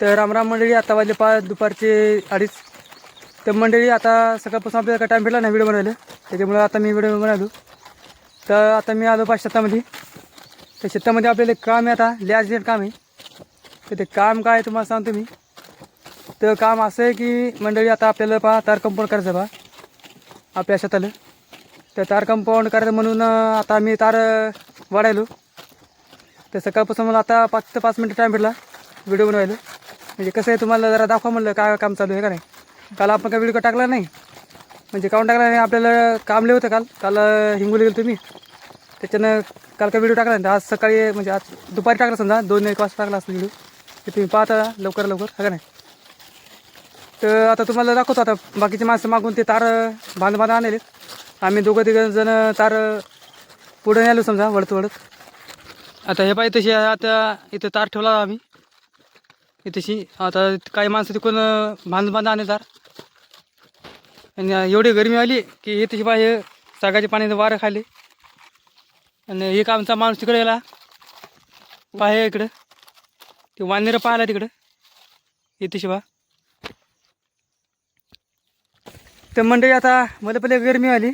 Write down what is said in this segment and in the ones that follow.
तर रामराम मंडळी आता वाजले पाच दुपारचे अडीच. तर मंडळी आता सकाळपासून आपल्याला टाईम भेटला नाही व्हिडिओ बनवायला. त्याच्यामुळं आता मी व्हिडिओ बनवलो तर आता मी आलो पाच शेतामध्ये. त्या शेतामध्ये आपल्याला एक काम आहे आता लॅज काम आहे. तर ते काम काय आहे तुम्हाला सांगतो मी. तर काम असं आहे की मंडळी आता आपल्याला पहा तार कंपाऊंड करायचं पहा. आपल्या शेताला. तर तार कंपाऊंड करायचं म्हणून आता मी तार वाढायलो. तर सकाळपासून मला आता पाच ते पाच मिनटं टाईम भेटला व्हिडिओ बनवायला. म्हणजे कसं आहे तुम्हाला जरा दाखवा म्हणलं काय काम चालू आहे का नाही. काल आपण काय व्हिडिओ टाकला नाही. म्हणजे काऊन टाकला नाही आपल्याला कामले होतं काल. काल हिंगोली गेलो तुम्ही. त्याच्यानं काल काय व्हिडिओ टाकला नाही. आज सकाळी म्हणजे आज दुपारी टाकला समजा दोन एक वाजता टाकला असतो व्हिडिओ. ते तुम्ही पाहता लवकर लवकर हा का नाही. तर आता तुम्हाला दाखवतो आता बाकीचे माणसं मागून ते तार बांध बांध आणले आम्ही दोघं तिघं जण तार पुढे आलो समजा वळत वळत. आता हे पाहिजे तशी आता इथं तार ठेवला आम्ही. इथेशी आता काही माणसं तिकडून बांध बांध आणणार आणि एवढी गरमी आली की हे तशी पाहिजे सागाच्या पाणी वारं खाली. आणि एक आमचा माणूस तिकडे गेला. पाहे इकडं. ते वानेरं पाहिला तिकडं. येते शिवा तर मंडळी आता मला पहिले गरमी आली.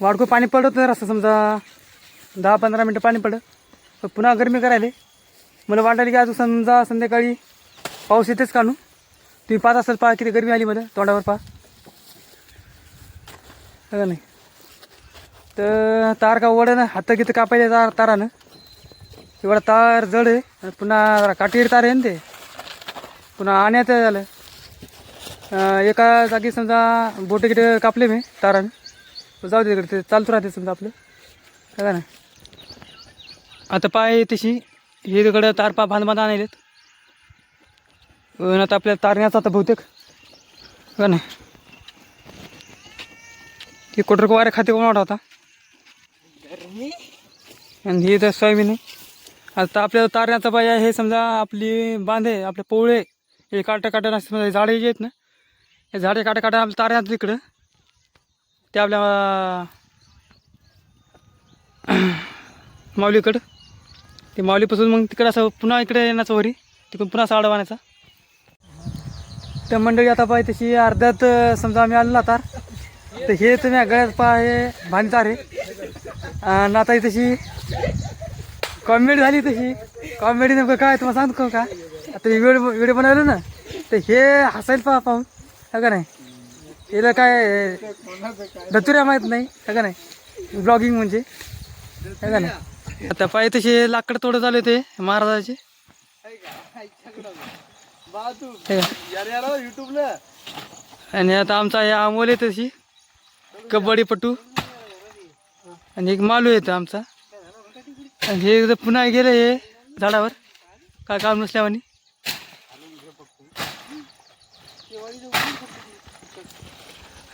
वाडकं पाणी पडत नाही रस्ता समजा. दहा पंधरा मिनटं पाणी पडत पुन्हा गरमी करायला. मला वाटायला की आज समजा संध्याकाळी पाऊस येतेच काढू तुम्ही पाहत असाल पहा किती गरमी आली मला तोंडावर पहा. का नाही? तर तार का वडं हात किती कापायचे तार तारानं. एवढा तार जड आहे आणि पुन्हा जरा काटेरी तार आहे ना ते. पुन्हा आण्यात झालं. एका जागी समजा बोटे किटे कापले मी तारानं. जाऊ दे तिकडे ते चालतो राहते समजा आपलं. है का नाही? आता पाय तशी हे तिकडं तार पा बांध बांध आणलेत आता आपल्याला तारण्याचा आता बहुतेक. का नाही हे कोटर वारे खाते कोण होता आणि हे तर सोयाबीन आहे. आता आपल्याला तारण्याचा पाय हे समजा आपली बांधे आपले पोवळे हे काटा काटा नसते समजा हे झाडे जे आहेत ना हे झाडे काटा काटा आपल्या तारण्यात तिकडं. ते आपल्या माऊलीकडं. ते माऊलीपासून मग तिकडं असं पुन्हा इकडे येण्याचं वरी तिकडून पुन्हा साडा बांधायचा. तर मंडळी आता पाहिजे तशी अर्ध्यात समजा आम्ही आलो ना तार तर हे तुम्ही गळ्यात पाय हे भांडतार आहे आणि आता ही तशी कॉमेडी झाली तशी. कॉमेडी नेमकं काय तुम्हाला सांगतो का? आता व्हिडिओ व्हिडिओ बनवलं ना तर हे हसायला पहा पाहून हा का नाही? याला काय धतुऱ्या माहीत नाही हा का नाही? ब्लॉगिंग म्हणजे है का नाही? आता पाहिजे तसे लाकड तोडं चालू ते महाराजाचे. आणि आता आमचा हे अमोल आहे तशी. कबड्डीपटू. आणि एक मालू येतो आमचा. आणि हे पुन्हा गेलं हे झाडावर. काय काम नसल्यावानी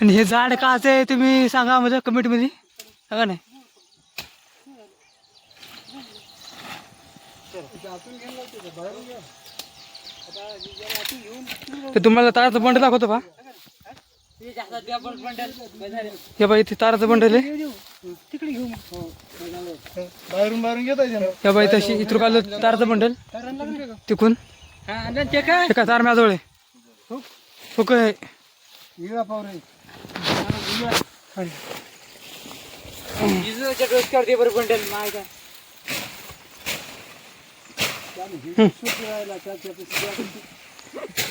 आणि. हे झाड काचं आहे तुम्ही सांगा म्हणजे कमिटीमध्ये. सांगा नाही. तर तुम्हाला ताराचं बंडल दाखवतो पा हे बाई इथे ताराचं बंडल आहे. बाहेरून बाहेरून घेता या बाई तशी इथून आलं ताराचं बंडल. तिकून. हे काय तार माझ्याजवळ आहे. हो काय? पावरे.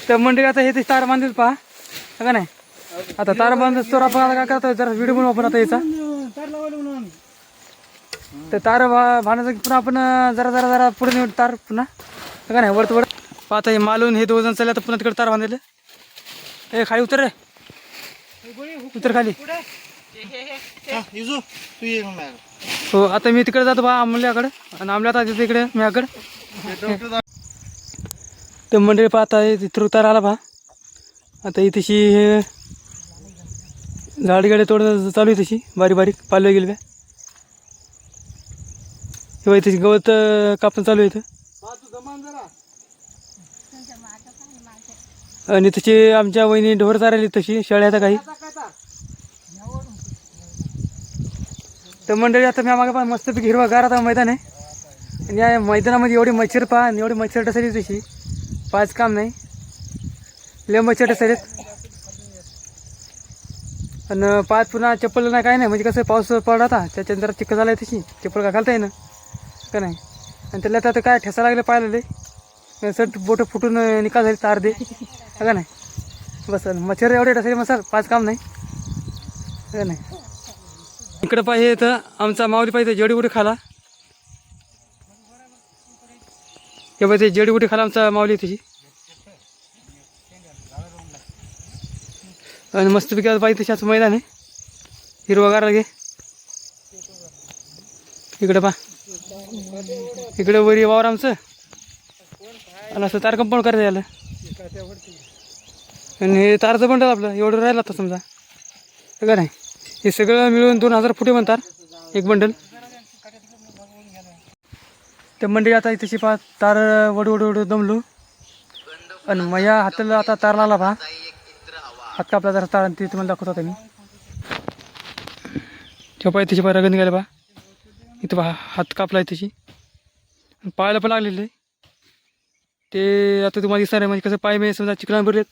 तर मंडळी आता हे ते तार बांधतील पहा. हा का नाही? आता तार बांधत तर आपण आता काय करतो जरा व्हिडिओ बनवू आपण आता याचा. तर तार बांधायचं की पुन्हा आपण जरा जरा जरा पुढे नेऊ तार पुन्हा. हा का नाही? वरत वरत. पाहता हे मालून हे दोघ जण चालले तर पुन्हा तिकडे तार बांधले ए खाली उतर रे. उतर खाली. हो आता मी तिकडे जातो बा आमल्याकडे. आणि आमल्या आता तिथे इकडे म्याकडे. हे तर मंडळी पाहता तिथं उतार आला पहा. आता ही तशी झाडगाडे तोडणं चालू आहे तशी बारीक बारीक पालव्या गेले किंवा बाई तशी गवत कापणं चालू आहे इथं. आणि तशी आमच्या वहिनी ढोर चारायली तशी शेळ्या आता काही. तर मंडळी आता मी मागे पण मस्तपैकी हिरवा गार आता मैदान आहे. आणि या मैदानामध्ये एवढी मच्छर पहा आणि एवढी मच्छर टसली तशी पाच काम नाही. लय मच्छर टसरीत आणि पाच पुन्हा चप्पल नाही काय नाही. म्हणजे कसं पाऊस पडला होता त्याच्यानंतर जरा चिक्क झाला तशी. चप्पल का घालता येईना. का नाही? आणि त्याला आता काय ठेसा लागले पाहिलेले सर बोटं फुटून निकाल झाली तार दे का नाही? बस मच्छर एवढे टसरी मग सर पाच काम नाही. का नाही? इकडं पाहिजे तर आमचा माऊली पाहिजे जडीबुटी खाला. हे पाहिजे जडीबुटी खाला आमचा मावली आहे आणि मस्त आता पाहिजे तशाच मैदान आहे. हिरवगार लगे इकडं पा. इकडं वरी वावर आमचं. आणि असं तार कंपाऊंड करायचं याला आणि हे तारचं बंडल आपलं. एवढं राहिलं आता समजा. का नाही? हे सगळं मिळून दोन हजार फुटे म्हणतात. एक बंडल. त्या मंडळी आता इथेशी पहा तार वडू वडू वडू दमलो. आणि माझ्या हाताला आता तार लागला पहा हात कापला जरा तार आणि ते तुम्हाला दाखवत होता मी. तेव्हा पाय तिची पाय रगन गेला पहा इथं पहा हात कापला आहे त्याची पायाला पण लागलेले. ते आता तुम्हाला दिसणार आहे म्हणजे कसं पाय मी समजा चिकला भरलेत.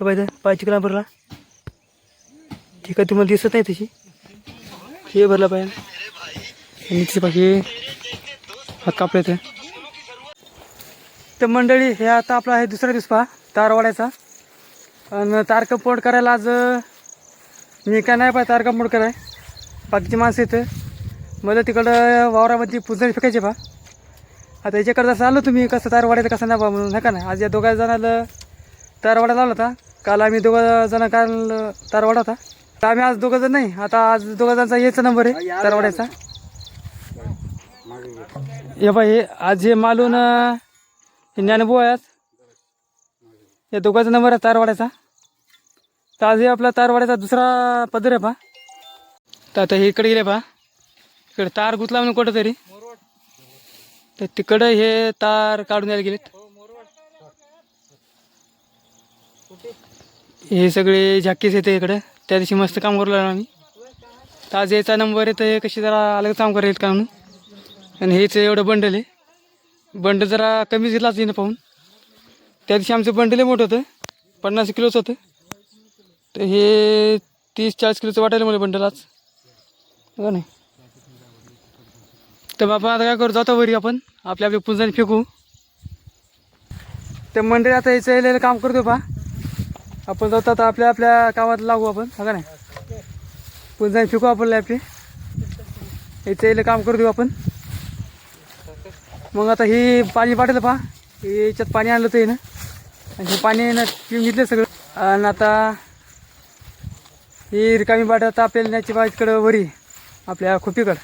पाहिजे पाय चिकला भरला. ठीक आहे तुम्हाला दिसत नाही त्याची हे भरला पाहिजे आणि तिचे पाहिजे हात कापले ते. तर मंडळी हे आता आपला आहे दुसरा दिवस पहा तार वाढायचा आणि तार कंपाऊंड करायला आज मी काय नाही पाहिजे तार कंपाऊंड कराय. बाकीची माणसं येतं मला तिकडं वावरामध्ये पुजणी फेकायचे पहा. आता याच्याकडे जसं आलो तुम्ही कसं तार वाढायचं कसं नाही बा म्हणून नका ना आज या दोघा जणाला तार वाढा लावला होता. काल आम्ही दोघं जण काल तार वाढा होता. तर आम्ही आज दोघं जण नाही आता आज दोघा जणांचा याचा नंबर आहे तार वाढायचा हे बाई हे आज हे मालून अं, हे ज्ञानभाऊ आहेत या दोघांचा नंबर आहे तारवाड्याचा. तर आज हे आपला तारवाड्याचा दुसरा पदर आहे पा तर आता हे इकडे गेले पा इकडे तार गुतला म्हणून कुठं तरी तर तिकडं हे तार काढून द्यायला गेलेत. हे सगळे झाकीस येते इकडं. त्या दिवशी मस्त काम करू लागलो आम्ही. तर आज याचा नंबर आहे तर हे कशी जरा अलग काम करेल का म्हणून. आणि हेच एवढं बंडल आहे. बंडल जरा कमीच घेतलाच येणं पाहून. त्या दिवशी आमचं बंडल मोठं होतं. पन्नास किलोचं होतं. तर हे तीस चाळीस किलोचं वाटायला मला बंडल आज. हो नाही तर बाबा आता काय करू? जातो वरी आपण. आपल्या आपल्या पुंजाने फेकू. तर मंडळी आता याचं यायला काम करतो पा आपण जातो आता आपल्या आपल्या कामात लागू आपण. हो हा नाही? पुंजाने फेकू आपण आपले. याचं यायला काम करू देऊ आपण. मग आता हे पाणी पाठवलं पहा. याच्यात पाणी आणलं तर ना आणि हे पाणी ना पिऊन घेतलं सगळं. आणि आता ही रिकामी बाट आता आपल्याला न्यायची बा इकडं वरी आपल्या खोपीकडं.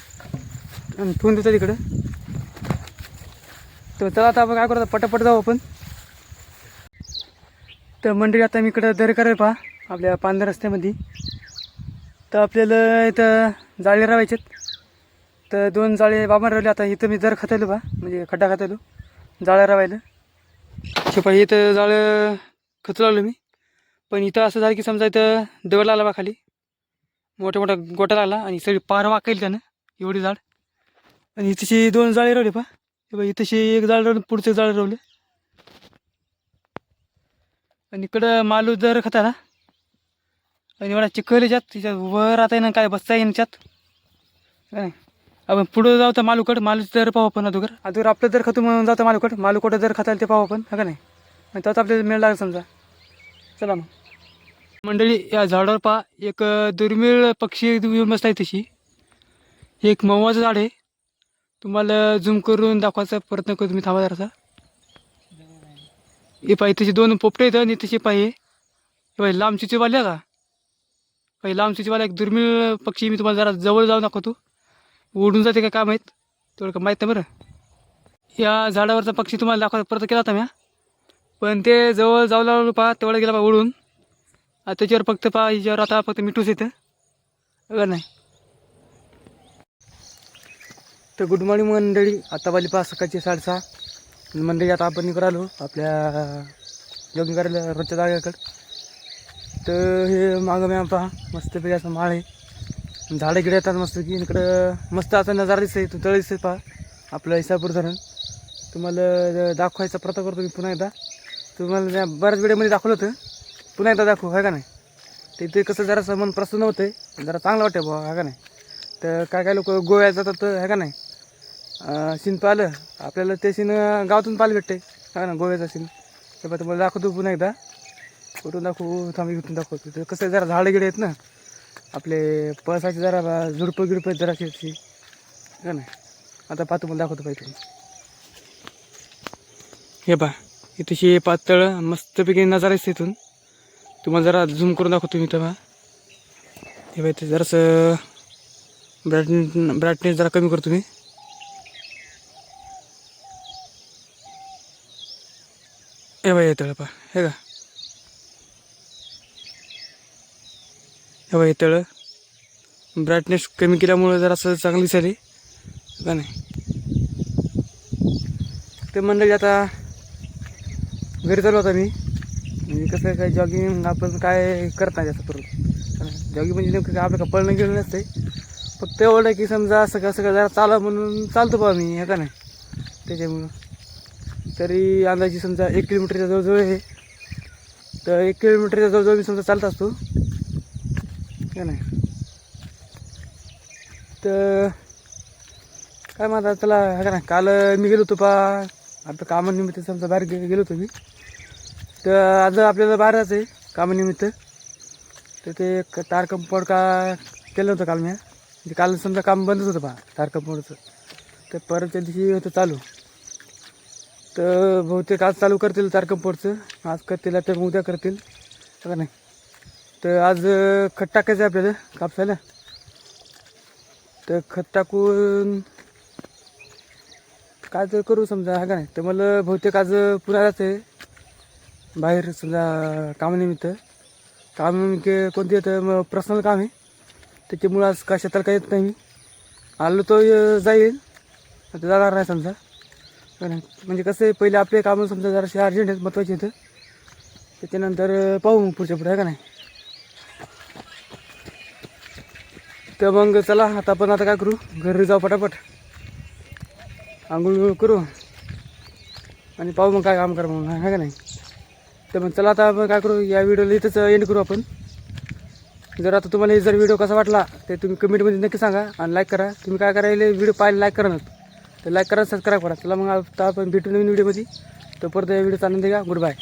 आणि ठेवून देतो तिकडं. तर चला आता आपण काय करतो पटापट जाऊ आपण. तर मंडळी आता मी इकडं दर करायला पहा आपल्या पांढऱ्या रस्त्यामध्ये. तर आपल्याला इथं जाळे रावायचेत तर दोन जाळे बाबा राहिले. आता इथं मी जर खातायलो बा म्हणजे खड्डा खातायलो जाळं रावायला. शेपा इथं जाळं खचू लागलो मी. पण इथं असं झालं की समजा इथं दगड लागला बा खाली. मोठा मोठा गोटा लागला आणि सगळी पार वाकेल त्यानं एवढी झाड आणि इथशी दोन जाळे रवले पा बा बाई एक जाळ रवलं पुढचं जाळ रवलं आणि इकडं मालू जर खताला आणि एवढा चिखल याच्यात तिच्यात वर आता येणं काय बसता येईन याच्यात काय आपण पुढं जाऊ तर मालूकड मालू दर पाहू आपण अगोदर अगोदर आपलं दर खातो म्हणून जातं मालूकड मालू जर दर ते पाहू आपण हा का नाही? आणि त्यात आपल्याला मेळ लागेल समजा. चला मग. मंडळी या झाडावर पहा एक दुर्मिळ पक्षी येऊन बसता आहे तशी. एक मवाचं झाड आहे. तुम्हाला झूम करून दाखवायचा प्रयत्न करतो तुम्ही थांबा जरासा. हे पाहिजे तशी दोन पोपटे आहेत आणि तशी पाहिजे हे. पाहिजे लांब चिचीवाले का? पाहिजे लांब चिचीवाला एक दुर्मिळ पक्षी मी तुम्हाला जरा जवळ जाऊन दाखवतो. उडून जाते का काय माहीत? तेवढं का माहीत नाही बरं. या झाडावरचा पक्षी तुम्हाला दाखवा परत केला होता म्या पण ते जवळ जाऊ लागलो पहा तेवढं गेला पहा उडून. आता त्याच्यावर फक्त पहा याच्यावर आता फक्त मिठूच येतं. अगर नाही तर गुड मॉर्निंग मंडळी. आता वाली पहा सकाळची साडेसहा. मंडळी आता आपण निघालो आपल्या जॉगिंग करायला रोजच्या जागेकडं. तर हे मागं मॅम पहा मस्तपैकी असं माळ आहे. झाडं गिडं येतात मस्त की इकडं मस्त असा नजारा दिसतंय तू तळ दिसतंय पहा. आपलं इसापूर धरण. तुम्हाला दाखवायचा प्रयत्न करतो मी पुन्हा एकदा. तुम्हाला त्या बऱ्याच व्हिडिओमध्ये दाखवलं होतं. पुन्हा एकदा दाखवू आहे का नाही? ते ते कसं जरासं मन प्रसन्न होतं जरा चांगलं वाटतं बुवा आहे का नाही? तर काय काय लोक गोव्या जातात आहे का नाही? शिन पाहिलं. आपल्याला ते शिन गावातून पाहायला भेटते आहे ना गोव्याचा शिन ते पण तुम्हाला दाखवतो पुन्हा एकदा. कुठून दाखवू थांबी कुठून दाखवतो. ते कसं जरा झाडं गिडे आहेत ना आपले पळसाचे जरा बा- झुडपं गिडपं जरा शेतशी का नाही आता पाहतो मला दाखवतो पाहिजे हे पा इथेशी पातळ मस्तपैकी नजारा असते इथून. तुम्हाला जरा झूम करून दाखवतो मी इथं बा. हे बा इथे जरासं ब्राईटनेस ब्राईटनेस जरा कमी करतो मी. हे बा येतळ पा हे का हे तळं. येतळ ब्राईटनेस कमी केल्यामुळं जरासं चांगली झाली का नाही? ते मंडळी आता घरी चालू होता मी म्हणजे कसं काय जॉगिंग आपण काय करत नाही जास्त करून. जॉगिंग म्हणजे नेमकं काय आपलं का पळणं गेलं नसते फक्त एवढं की समजा असं कसं सगळं जरा चाला म्हणून चालतो बा मी हे का नाही? त्याच्यामुळं. तरी अंदाजे समजा एक किलोमीटरच्या जवळजवळ आहे. तर एक किलोमीटरच्या जवळजवळ मी समजा चालत असतो. का नाही? तर काय म्हणता चला हा का नाही? काल मी गेलो होतो पा आता कामानिमित्त समजा बाहेर गे गेलो होतो मी. तर आज आपल्याला बाहेरच आहे कामानिमित्त. तर ते एक तार कंपाऊंड का केलं होतं काल मी. म्हणजे काल समजा काम बंदच होतं पहा तार कंपाऊंडचं तर परतच्या दिवशी होतं चालू. तर बहुतेक आज चालू करतील तार कंपाऊंडचं आज करतील तर उद्या करतील. का नाही? तर आज खत टाकायचं आहे आपल्याला कापसाला. तर खत टाकून काय तर करू समजा हा का नाही? तर मला बहुतेक आज पुन्हा आहे. बाहेर समजा कामानिमित्त. काम कोणते येतं मग पर्सनल काम आहे. त्याच्यामुळं आज का शेताला काही येत नाही. मी आलो तो जाईल. आता जाणार नाही समजा. नाही म्हणजे कसं आहे पहिले आपले कामं समजा जराशी अर्जंट आहेत महत्त्वाचे आहेत. त्याच्यानंतर पाहू मग पुढच्या पुढे आहे का नाही? तर मग चला आता आपण आता काय करू? घरी जाऊ पटापट. आंघोळ करू. आणि पाहू मग काय काम करा म्हणून आहे का नाही? तर मग चला आता आपण काय करू? या व्हिडिओला इथंच एंड करू आपण. जर आता तुम्हाला हे जर व्हिडिओ कसा वाटला ते तुम्ही कमेंटमध्ये नक्की सांगा आणि लाईक करा. तुम्ही काय करायला व्हिडिओ पाहायला लाईक करा ना तर लाईक करा सबस्क्राईब करा. चला मग आता आपण भेटू नवीन व्हिडिओमध्ये. तर परत या व्हिडिओचा आनंद घ्या. Good bye